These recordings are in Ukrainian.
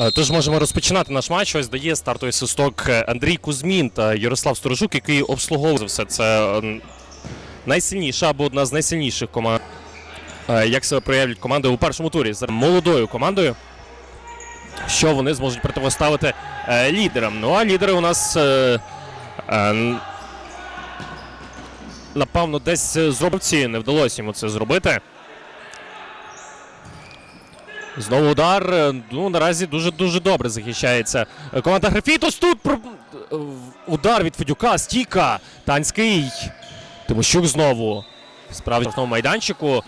Е, Тож можемо розпочинати наш матч. Ось дає стартовий свисток е, Андрій Кузьмін та Ярослав Сторожук, який обслуговував все. Це е, найсильніша або одна з найсильніших команд. Е, Як себе проявлять команди у першому турі з молодою командою. Що вони зможуть противоставити лідерам? Ну а лідери у нас напевно десь е, зробив ці, не вдалося йому це зробити. Знову удар. Е, Ну, наразі дуже-дуже добре захищається е, команда Графітус. Тут е, удар від Федюка, стійка. Танський. Тимощук знову. Справді майданчику.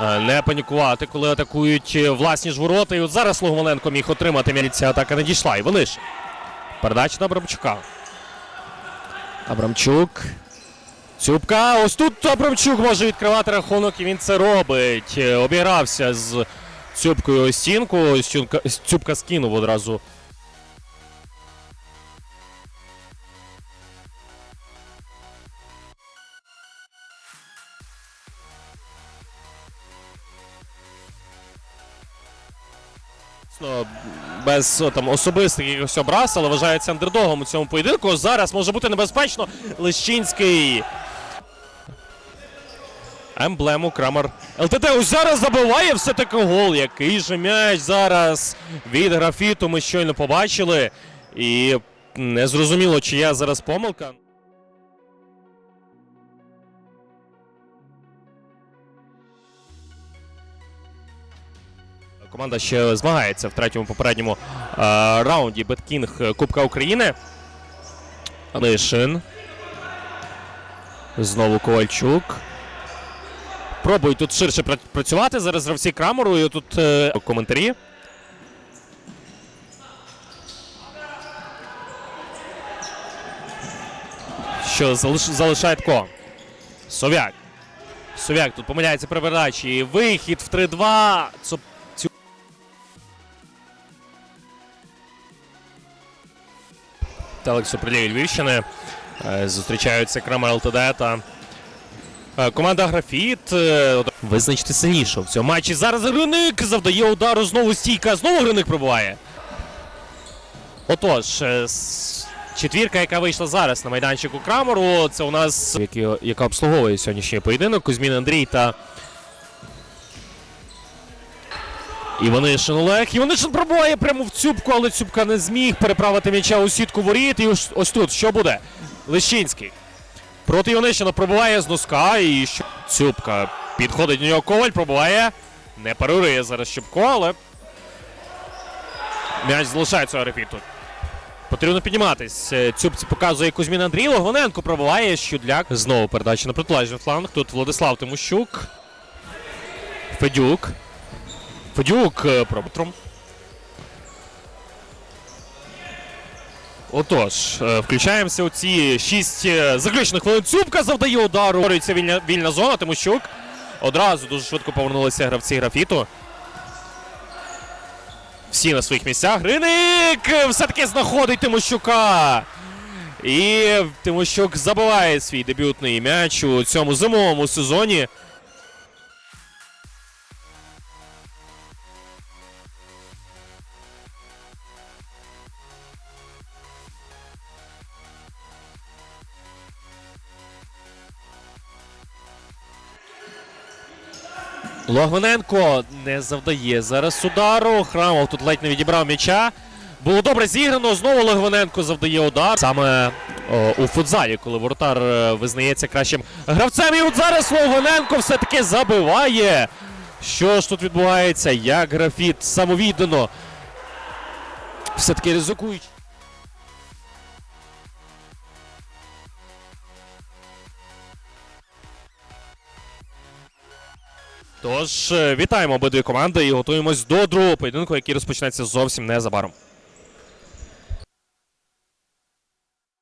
Не панікувати, коли атакують власні ж ворота. І от зараз Логволенко міг отримати. Ця атака не дійшла. І ж. Передача на Абрамчука. Абрамчук. Цюбка. Ось тут Абрамчук може відкривати рахунок, і він це робить. Обігрався з Цюбкою о стінку. Стюнка- Цюбка скинув одразу. Без там особистих якихось образ, але вважається андердогом у цьому поєдинку. Зараз може бути небезпечно. Лещинський. Емблему Крамер. ЛТТ ось зараз забиває все-таки гол. Який же м'яч зараз від графіту ми щойно побачили. І не зрозуміло, чия зараз помилка. Команда ще змагається в третьому попередньому е, раунді Беткінг Кубка України. Нишин. Знову Ковальчук. Пробують тут ширше працювати. Зараз гравці Крамеру. І тут е, коментарі. Що залиш... залишає тако. Совяк. Совяк тут помиляється при передачі. Вихід в 3-2. Цуп... Цю... Телекс Суперліги Львівщини. Е, Зустрічаються Крамер ЛТД та Команда Графіт е, визначити сильніше в цьому матчі. Зараз Гриник завдає удару. Знову стійка. Знову Гриник пробуває. Отож, е, четвірка, яка вийшла зараз на майданчику Крамеру. Це у нас яка обслуговує сьогоднішній поєдинок. Кузьмін Андрій та. Іванишин Олег. Іванишин пробуває прямо в цюбку, але цюбка не зміг переправити м'яча у сітку воріт. І ось тут що буде? Лещинський. Проти Іванишина пробуває з носка і що... Цюбка підходить до нього коваль, пробуває. Не парирує зараз Щепко, але. М'яч залишається репіту. Потрібно підніматись. Цюбці показує Кузьмін Андрій. Логвиненко пробуває Щудляк. Знову передача на протилежний фланг. Тут Владислав Тимощук. Федюк. Федюк е, пробутром. Отож, е, включаємося у ці шість е, заключних хвилин. Цюбка завдає удару. Борюється вільна, вільна зона, Тимощук. Одразу дуже швидко повернулися гравці графіту. Всі на своїх місцях. Гриник е, все-таки знаходить Тимощука. І Тимощук забиває свій дебютний м'яч у цьому зимовому сезоні. Логвиненко не завдає зараз удару. Храмов тут ледь не відібрав м'яча. Було добре зіграно. Знову Логвиненко завдає удар. Саме о, у футзалі, коли воротар е, визнається кращим гравцем. І от зараз Логвиненко все-таки забиває. Що ж тут відбувається? Як графіт самовіддано. Все-таки ризикують. Тож, е, вітаємо обидві команди і готуємось до другого поєдинку, який розпочнеться зовсім незабаром.